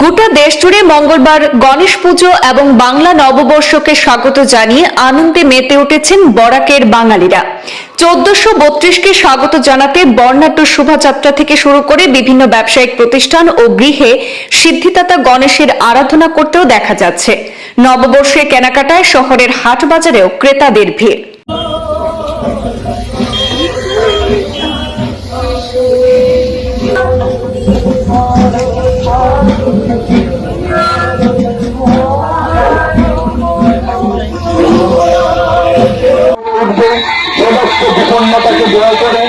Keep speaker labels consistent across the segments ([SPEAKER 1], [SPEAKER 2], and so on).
[SPEAKER 1] গোটা দেশ জুড়ে মঙ্গলবার গণেশ পুজো এবং বাংলা নববর্ষকে স্বাগত জানিয়ে আনন্দে মেতে উঠেছেন বরাকের বাঙালিরা। চোদ্দশো বত্রিশকে স্বাগত জানাতে বর্ণাঢ্য শোভাযাত্রা থেকে শুরু করে বিভিন্ন ব্যবসায়িক প্রতিষ্ঠান ও গৃহে সিদ্ধিদাতা গণেশের আরাধনা করতেও দেখা যাচ্ছে। নববর্ষে কেনাকাটায় শহরের হাট বাজারেও ক্রেতাদের ভিড়।
[SPEAKER 2] সমস্ত বিপন্নতাকে জয় করে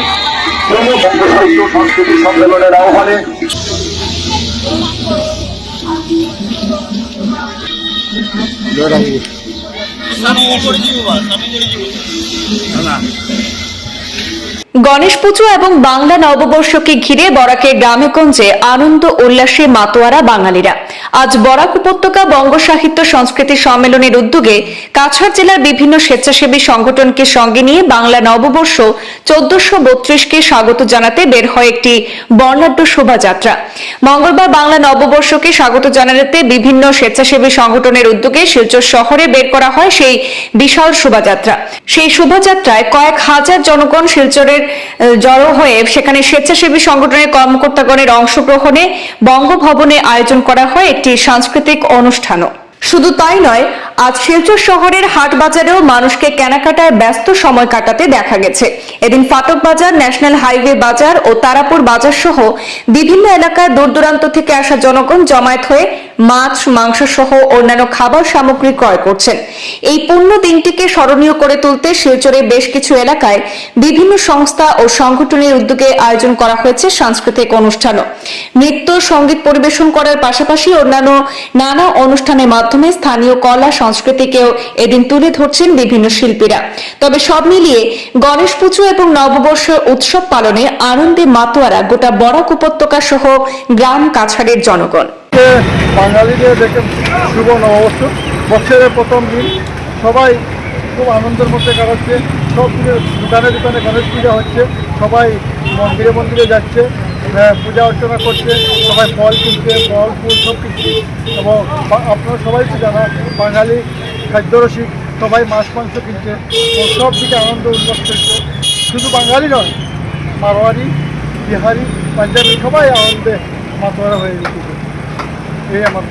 [SPEAKER 2] প্রমুখ সাহিত্য সংস্কৃতি সম্মেলনের আহ্বানে
[SPEAKER 1] গণেশ পুজো এবং বাংলা নববর্ষকে ঘিরে বরাকের গ্রামেগঞ্জে আনন্দ উল্লাসে মাতোয়ারা বাঙালিরা। আজ বরাক উপত্যকা বঙ্গ সাহিত্য সংস্কৃতি সম্মেলনের উদ্যোগে কাছাড় জেলার বিভিন্ন স্বেচ্ছাসেবী সংগঠনকে সঙ্গে নিয়ে বাংলা নববর্ষ চোদ্দশো বত্রিশকে স্বাগত জানাতে বের হয় একটি বর্ণাঢ্য শোভাযাত্রা। মঙ্গলবার বাংলা নববর্ষকে স্বাগত জানাতে বিভিন্ন স্বেচ্ছাসেবী সংগঠনের উদ্যোগে শিলচর শহরে বের করা হয় সেই বিশাল শোভাযাত্রা। সেই শোভাযাত্রায় কয়েক হাজার জনগণ শিলচরের আহ, জড়ো হয়ে সেখানে স্বেচ্ছাসেবী সংগঠনের কর্মকর্তাগণের অংশগ্রহণে বঙ্গভবনে আয়োজন করা হয় একটি সাংস্কৃতিক অনুষ্ঠানও। শুধু তাই নয় আজ শিলচর শহরের হাট বাজারেও মানুষকে কেনাকাটায় ব্যস্ত সময় কাটাতে দেখা গেছে। এদিন ফাটক বাজার ন্যাশনাল হাইওয়ে বাজার ও তারাপুর বাজার সহ বিভিন্ন এলাকায় দূর দূরান্ত থেকে আসা জনগণ জমায়েত হয়ে মাছ মাংস সহ অন্যান্য খাবার সামগ্রী ক্রয় করছেন। এই পূর্ণ দিনটিকে স্মরণীয় করে তুলতে শিলচরে বেশ কিছু এলাকায় বিভিন্ন সংস্থা ও সংগঠনের উদ্যোগে আয়োজন করা হয়েছে সাংস্কৃতিক অনুষ্ঠানও। নৃত্য, সংগীত পরিবেশন করার পাশাপাশি অন্যান্য নানা অনুষ্ঠানের মাধ্যমে স্থানীয় কলা, সংস্কৃতিকেও এদিন তুলে ধরছেন বিভিন্ন শিল্পীরা। তবে সব মিলিয়ে গণেশ পুজো এবং নববর্ষ উৎসব পালনে আনন্দে মাতোয়ারা গোটা বরাক উপত্যকা সহ গ্রাম কাছাড়ের জনগণ।
[SPEAKER 3] আজকে বাঙালিদের দেখে শুভ নববর্ষ। বছরের প্রথম দিন। সবাই খুব আনন্দের মধ্যে কাটাচ্ছে। সব দিকে দোকানে দোকানে গণেশ পূজা হচ্ছে। সবাই মন্দিরে মন্দিরে যাচ্ছে। পূজা অর্চনা করছে। সবাই ফল কিনছে, ফল, ফুল সব কিছু। এবং আপনারা সবাই তো জানা বাঙালি খাদ্যরসিক, সবাই মাছ, মাংস কিনছে। সব দিকে আনন্দ উল্লাস করছে। শুধু বাঙালি নয়, মারোয়ারি, বিহারি, পাঞ্জাবি সবাই আনন্দে মাতোয়ারা হয়ে গেছে। এই আমার